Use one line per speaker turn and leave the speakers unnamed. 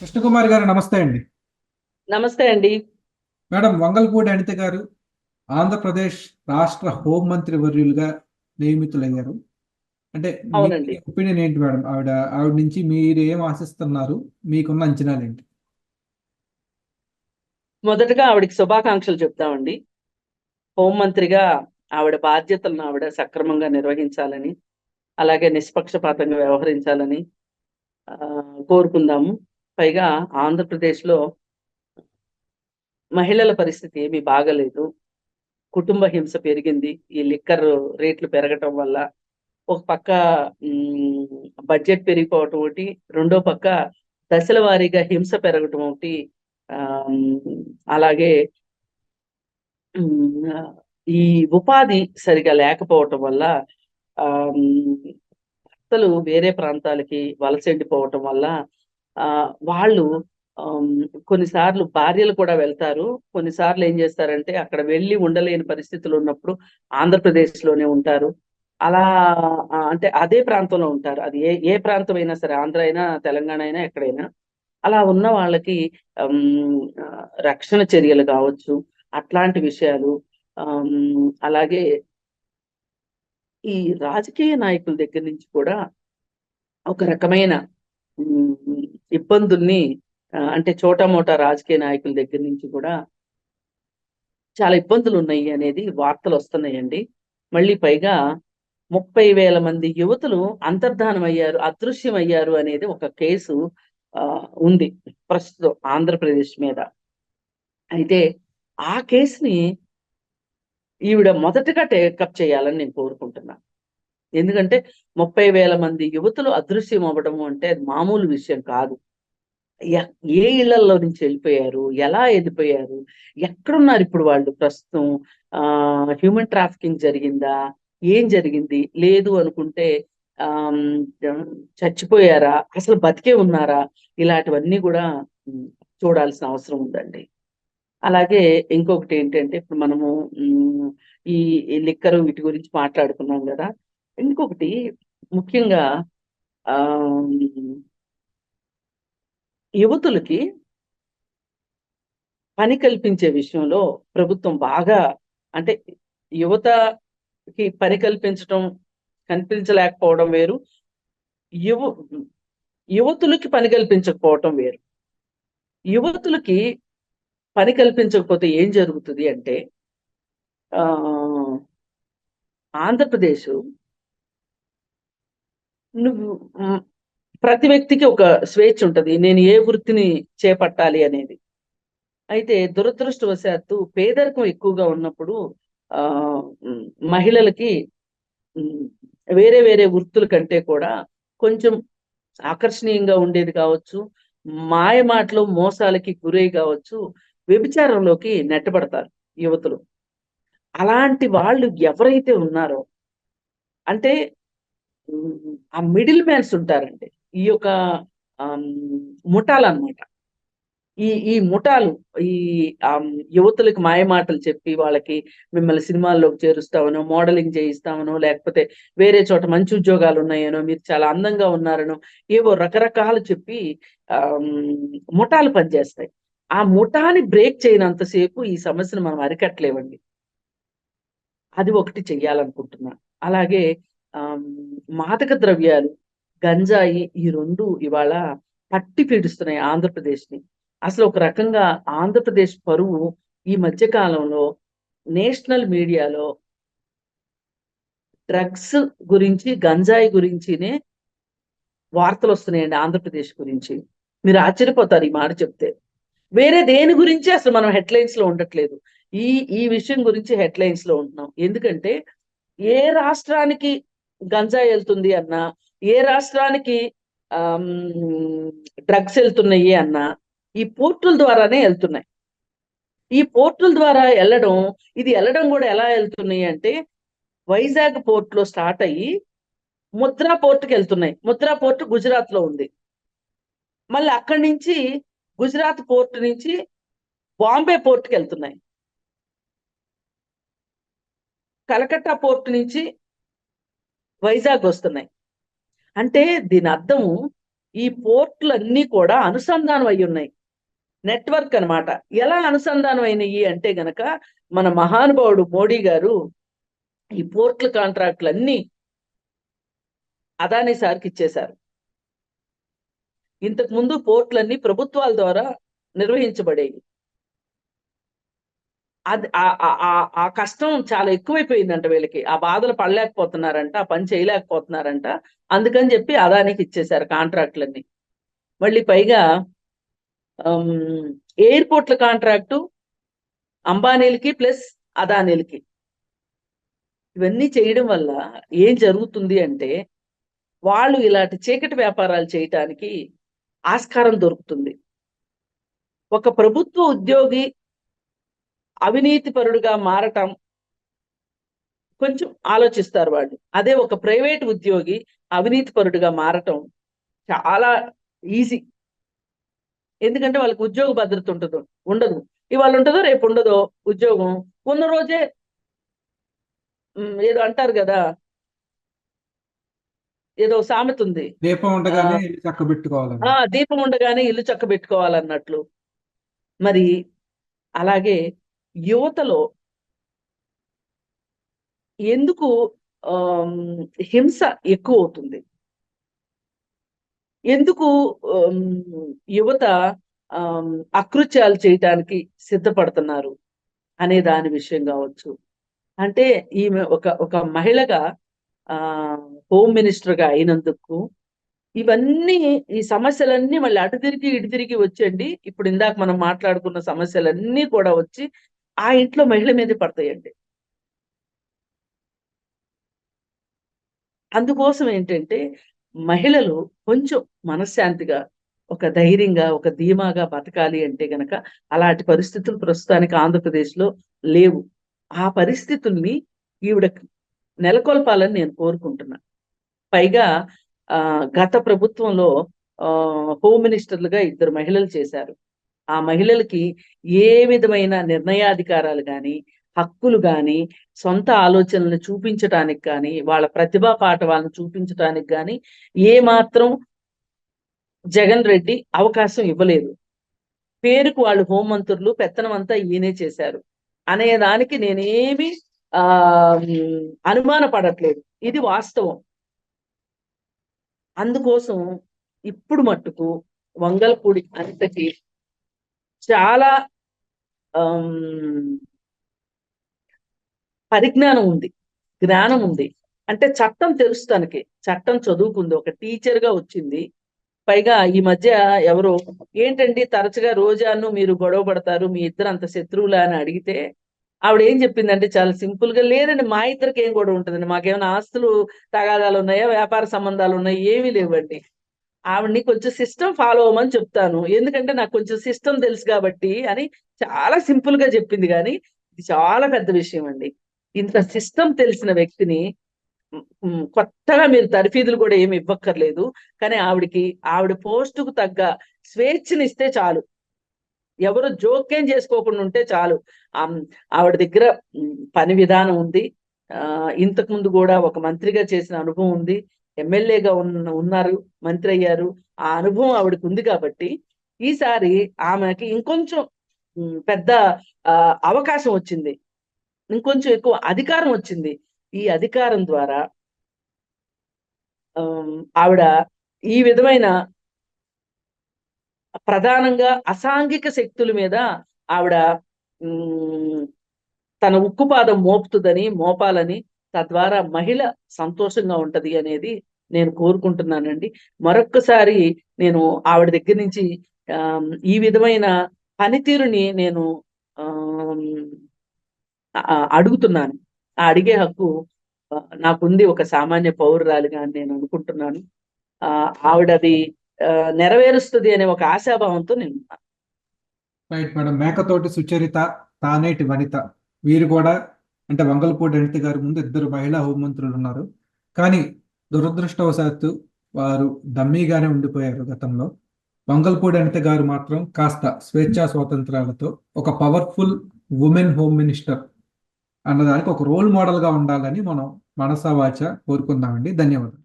కృష్ణకుమారి గారు నమస్తే అండి.
నమస్తే అండి.
మేడం వంగల్పూడి అనిత గారు ఆంధ్రప్రదేశ్ రాష్ట్ర హోంమంత్రి వర్యులుగా నియమితులయ్యారు. అంటే. ఒపీనియన్ ఏంటి మేడం? ఆవిడ ఆవిడ నుంచి మీరు ఏం ఆశిస్తున్నారు? మీకున్న అంచనాలు ఏంటి
మొదటగా ఆవిడకి శుభాకాంక్షలు చెప్తామండి. హోంమంత్రిగా ఆవిడ బాధ్యతలను ఆవిడ సక్రమంగా నిర్వహించాలని అలాగే నిష్పక్షపాతంగా వ్యవహరించాలని కోరుకుందాము. పైగా ఆంధ్రప్రదేశ్లో మహిళల పరిస్థితి ఏమీ బాగలేదు. కుటుంబ హింస పెరిగింది. ఈ లిక్కర్ రేట్లు పెరగటం వల్ల ఒక పక్క బడ్జెట్ పెరిగిపోవటం ఒకటి రెండో పక్క దశల వారీగా హింస పెరగటం ఒకటి అలాగే ఈ ఉపాధి సరిగా లేకపోవటం వల్ల భర్తలు వేరే ప్రాంతాలకి వలసెండిపోవటం వల్ల వాళ్ళు కొన్నిసార్లు భార్యలు కూడా వెళ్తారు. కొన్నిసార్లు ఏం చేస్తారంటే అక్కడ వెళ్ళి ఉండలేని పరిస్థితులు ఉన్నప్పుడు ఆంధ్రప్రదేశ్లోనే ఉంటారు. అలా అంటే అదే ప్రాంతంలో ఉంటారు. అది ఏ ఏ ప్రాంతం అయినా సరే ఆంధ్ర అయినా తెలంగాణ అయినా ఎక్కడైనా. అలా ఉన్న వాళ్ళకి రక్షణ చర్యలు కావచ్చు అట్లాంటి విషయాలు అలాగే ఈ రాజకీయ నాయకుల దగ్గర నుంచి కూడా ఒక రకమైన ఇబ్బందుల్ని అంటే చోటా రాజకీయ నాయకుల దగ్గర నుంచి కూడా చాలా ఇబ్బందులు ఉన్నాయి అనేది వార్తలు వస్తున్నాయండి. మళ్ళీ పైగా ముప్పై వేల మంది యువతులు అంతర్ధానం అయ్యారు అదృశ్యం అయ్యారు అనేది ఒక కేసు ఆ, ఉంది ప్రస్తుతం ఆంధ్రప్రదేశ్ మీద. అయితే ఆ కేసుని ఈవిడ మొదటగా టేకప్ చేయాలని నేను కోరుకుంటున్నాను ఎందుకంటే ముప్పై వేల మంది యువతులు అదృశ్యం అవ్వడం అంటే అది మామూలు విషయం కాదు. ఎ- ఏ ఇళ్ళలో నుంచి వెళ్ళిపోయారు? ఎలా వెళ్ళిపోయారు ఎక్కడున్నారు ఇప్పుడు వాళ్ళు? ప్రస్తుతం ఆ హ్యూమన్ ట్రాఫికింగ్ జరిగిందా? ఏం జరిగింది? లేదు అనుకుంటే ఆ చచ్చిపోయారా? అసలు బతికే ఉన్నారా? ఇలాంటివన్నీ కూడా చూడాల్సిన అవసరం ఉందండి. అలాగే ఇంకొకటి ఏంటంటే ఇప్పుడు మనము ఈ లిక్కరు వీటి గురించి మాట్లాడుకున్నాం కదా. ఇంకొకటి ముఖ్యంగా ఆ యువతులకి పని కల్పించే విషయంలో ప్రభుత్వం బాగా అంటే యువతకి పని కల్పించడం కల్పించలేకపోవడం వేరు. యువ యువతులకి పని కల్పించకపోవటం వేరు. యువతులకి పని కల్పించకపోతే ఏం జరుగుతుంది అంటే ఆ ఆంధ్రప్రదేశ్ నువ్వు ప్రతి వ్యక్తికి ఒక స్వేచ్ఛ ఉంటుంది. నేను ఏ వృత్తిని చేపట్టాలి అనేది. అయితే దురదృష్టవశాత్తు పేదరికం ఎక్కువగా ఉన్నప్పుడు ఆ మహిళలకి వేరే వేరే వృత్తుల కంటే కూడా కొంచెం ఆకర్షణీయంగా ఉండేది కావచ్చు మాయ మాటలు మోసాలకి గురై కావచ్చు వ్యభిచారంలోకి నెట్టబడతారు యువతులు. అలాంటి వాళ్ళు ఎవరైతే ఉన్నారో అంటే ఆ మిడిల్ మ్యాన్స్ ఉంటారండి. ఈ యొక్క ముఠాలు అన్నమాట ఈ ఈ ముఠాలు ఈ యువతులకు మాయమాటలు చెప్పి వాళ్ళకి మిమ్మల్ని సినిమాల్లోకి చేరుస్తామనో మోడలింగ్ చేయిస్తామనో లేకపోతే వేరే చోట మంచి ఉద్యోగాలు ఉన్నాయనో మీరు చాలా అందంగా ఉన్నారనో ఏవో రకరకాలు చెప్పి ముఠాలు పనిచేస్తాయి. ఆ ముఠాని బ్రేక్ చేయనంతసేపు ఈ సమస్యను మనం అరికట్టలేవండి అది ఒకటి చెయ్యాలనుకుంటున్నా. అలాగే ఆ మాదక ద్రవ్యాలు గంజాయి ఈ రెండు ఇవాళ పట్టి పీడిస్తున్నాయి ఆంధ్రప్రదేశ్ని అసలు ఒక రకంగా ఆంధ్రప్రదేశ్ పరువు ఈ మధ్య కాలంలో నేషనల్ మీడియాలో డ్రగ్స్ గురించి గంజాయి గురించినే వార్తలు వస్తున్నాయండి ఆంధ్రప్రదేశ్ గురించి. మీరు ఆశ్చర్యపోతారు ఈ మాట చెప్తే. వేరే దేని గురించి అసలు మనం హెడ్లైన్స్లో ఉండట్లేదు. ఈ ఈ విషయం గురించి హెడ్లైన్స్లో ఉంటున్నాం. ఎందుకంటే ఏ రాష్ట్రానికి గంజాయి వెళ్తుంది అన్నా ఏ రాష్ట్రానికి డ్రగ్స్ వెళ్తున్నాయి అన్నా ఈ పోర్టుల ద్వారానే వెళ్తున్నాయి. ఈ పోర్టుల ద్వారా వెళ్ళడం ఇది వెళ్ళడం కూడా ఎలా వెళ్తున్నాయి అంటే వైజాగ్ పోర్ట్లో స్టార్ట్ అయ్యి ముద్రా పోర్టుకి వెళ్తున్నాయి. ముద్రా పోర్ట్ గుజరాత్లో ఉంది. మళ్ళీ అక్కడి నుంచి గుజరాత్ పోర్ట్ నుంచి బాంబే పోర్ట్కి వెళ్తున్నాయి. కలకత్తా పోర్ట్ నుంచి వైజాగ్ వస్తున్నాయి. అంటే దీని అర్థము ఈ పోర్టులు అన్ని కూడా అనుసంధానం అయి ఉన్నాయి. నెట్వర్క్ అన్నమాట. ఎలా అనుసంధానం అయినాయి అంటే గనక మన మహానుభావుడు మోడీ గారు ఈ పోర్ట్ల కాంట్రాక్ట్లు అన్ని అదానీ సార్కి ఇచ్చేశారు. ఇంతకు ముందు పోర్ట్లన్నీ ప్రభుత్వాల ద్వారా నిర్వహించబడేవి. అది ఆ- ఆ- కష్టం చాలా ఎక్కువైపోయిందంట వీళ్ళకి. ఆ బాధలు పడలేకపోతున్నారంట ఆ పని చేయలేకపోతున్నారంట. అందుకని చెప్పి అదానికి ఇచ్చేశారు కాంట్రాక్ట్లన్నీ. మళ్ళీ పైగా ఎయిర్పోర్ట్ల కాంట్రాక్టు అంబానీలకి ప్లస్ అదానీలకి. ఇవన్నీ చేయడం వల్ల ఏం జరుగుతుంది అంటే వాళ్ళు ఇలాంటి చీకటి వ్యాపారాలు చేయటానికి ఆస్కారం దొరుకుతుంది. ఒక ప్రభుత్వ ఉద్యోగి అవినీతి పరుడుగా మారటం కొంచెం ఆలోచిస్తారు వాళ్ళు. అదే ఒక ప్రైవేట్ ఉద్యోగి అవినీతి పరుడుగా మారటం చాలా ఈజీ. ఎందుకంటే వాళ్ళకి ఉద్యోగ భద్రత ఉంటుంది ఉండదు. ఇవాళ ఉంటుందో రేపు ఉండదో ఉద్యోగం. ఉన్న రోజే ఏదో అంటారు కదా ఏదో సామెత ఉంది.
దీపం ఉండగానే ఇల్లు
ఆ దీపం ఉండగానే ఇల్లు చక్క పెట్టుకోవాలన్నట్లు మరి అలాగే యువతలో ఎందుకు హింస ఎక్కువ అవుతుంది ఎందుకు యువత అకృత్యాలు చేయటానికి సిద్ధపడుతున్నారు అనే దాని విషయం కావచ్చు? అంటే ఈమె ఒక ఒక మహిళగా ఆ హోమ్ మినిస్టర్గా అయినందుకు ఇవన్నీ ఈ సమస్యలన్నీ మళ్ళీ అటు తిరిగి ఇటు తిరిగి వచ్చండి ఇప్పుడు ఇందాక మనం మాట్లాడుకున్న సమస్యలన్నీ కూడా వచ్చి ఆ ఇంట్లో మహిళ మీదే పడతాయండి. అందుకోసం ఏంటంటే మహిళలు కొంచెం మనశ్శాంతిగా ఒక ధైర్యంగా ఒక ధీమాగా బతకాలి అంటే గనక అలాంటి పరిస్థితులు ప్రస్తుతానికి ఆంధ్రప్రదేశ్లో లేవు. ఆ పరిస్థితుల్ని ఈవిడ నెలకొల్పాలని నేను కోరుకుంటున్నా. పైగా ఆ గత ప్రభుత్వంలో ఆ హోమ్ మినిస్టర్లుగా ఇద్దరు మహిళలు చేశారు. ఆ మహిళలకి ఏ విధమైన నిర్ణయాధికారాలు కానీ హక్కులు కానీ సొంత ఆలోచనలను చూపించటానికి కానీ వాళ్ళ ప్రతిభా పాఠవాలను చూపించటానికి కానీ ఏ మాత్రం జగన్ రెడ్డి అవకాశం ఇవ్వలేదు. పేరుకు వాళ్ళు హోంమంత్రులు పెత్తనం అంతా ఈయనే చేశారు. అనే దానికి నేనేమి ఆ అనుమానపడట్లేదు ఇది వాస్తవం. అందుకోసం ఇప్పుడు మట్టుకు వంగల్పూడి అంతటి చాలా పరిజ్ఞానం ఉంది జ్ఞానం ఉంది. అంటే చట్టం తెలుస్తానికి చట్టం చదువుకుంది ఒక టీచర్గా వచ్చింది. పైగా ఈ మధ్య ఎవరో ఏంటండి తరచుగా రోజాను మీరు గొడవ పడతారు మీ ఇద్దరు అంత శత్రువులా అని అడిగితే ఆవిడ ఏం చెప్పిందంటే చాలా సింపుల్గా లేదండి మా ఇద్దరికి ఏం గొడవ ఉంటుందండి మాకేమైనా ఆస్తులు తగాదాలు ఉన్నాయా వ్యాపార సంబంధాలు ఉన్నాయా ఏమీ లేవండి. ఆవిడని కొంచెం సిస్టమ్ ఫాలో అవ్వమని చెప్తాను. ఎందుకంటే నాకు కొంచెం సిస్టమ్ తెలుసు కాబట్టి అని చాలా సింపుల్గా చెప్పింది కానీ ఇది చాలా పెద్ద విషయం అండి. ఇంత సిస్టమ్ తెలిసిన వ్యక్తిని కొత్తగా మీరు తరఫీదులు కూడా ఏమి ఇవ్వక్కర్లేదు. కానీ ఆవిడకి ఆవిడ పోస్టుకు తగ్గ స్వేచ్ఛనిస్తే చాలు. ఎవరు జోక్యం చేసుకోకుండా ఉంటే చాలు. ఆవిడ దగ్గర పని విధానం ఉంది. ఆ ఇంతకు ముందు కూడా ఒక మంత్రిగా చేసిన అనుభవం ఉంది. ఎమ్మెల్యేగా ఉన్న ఉన్నారు మంత్రి అయ్యారు. ఆ అనుభవం ఆవిడకి ఉంది కాబట్టి ఈసారి ఆమెకి ఇంకొంచెం పెద్ద ఆ, అవకాశం వచ్చింది. ఇంకొంచెం ఎక్కువ అధికారం వచ్చింది. ఈ అధికారం ద్వారా ఆవిడ ఈ విధమైన ప్రధానంగా అసాంఘిక శక్తుల మీద ఆవిడ ఉమ్, తన ఉక్కుపాదం మోపుతుందని మోపాలని తద్వారా మహిళ సంతోషంగా ఉంటది అనేది నేను కోరుకుంటున్నానండి. మరొక్కసారి నేను ఆవిడ దగ్గర నుంచి ఈ విధమైన పనితీరుని నేను ఆ- అడుగుతున్నాను. ఆ అడిగే హక్కు నాకుంది ఒక సామాన్య పౌరురాలిగా అని నేను అనుకుంటున్నాను. ఆ ఆవిడది ఆ, నెరవేరుస్తుంది అనే ఒక ఆశాభావంతో నేను
రైట్ మేడం. మేకతోటి సుచరిత తానేటి వనిత. వీరు కూడా అంటే వంగలపూడి అనిత గారి ముందు ఇద్దరు మహిళా హోంమంత్రులు ఉన్నారు. కానీ దురదృష్టవశాత్తు వారు డమ్మీగానే ఉండిపోయారు గతంలో. వంగల్పూడి అనిత గారు మాత్రం కాస్త స్వేచ్ఛా స్వాతంత్రాలతో ఒక పవర్ఫుల్ ఉమెన్ హోమ్ మినిస్టర్ అన్నదానికి ఒక రోల్ మోడల్గా ఉండాలని మనం మనసా వాచ కోరుకుందామండి. ధన్యవాదాలు.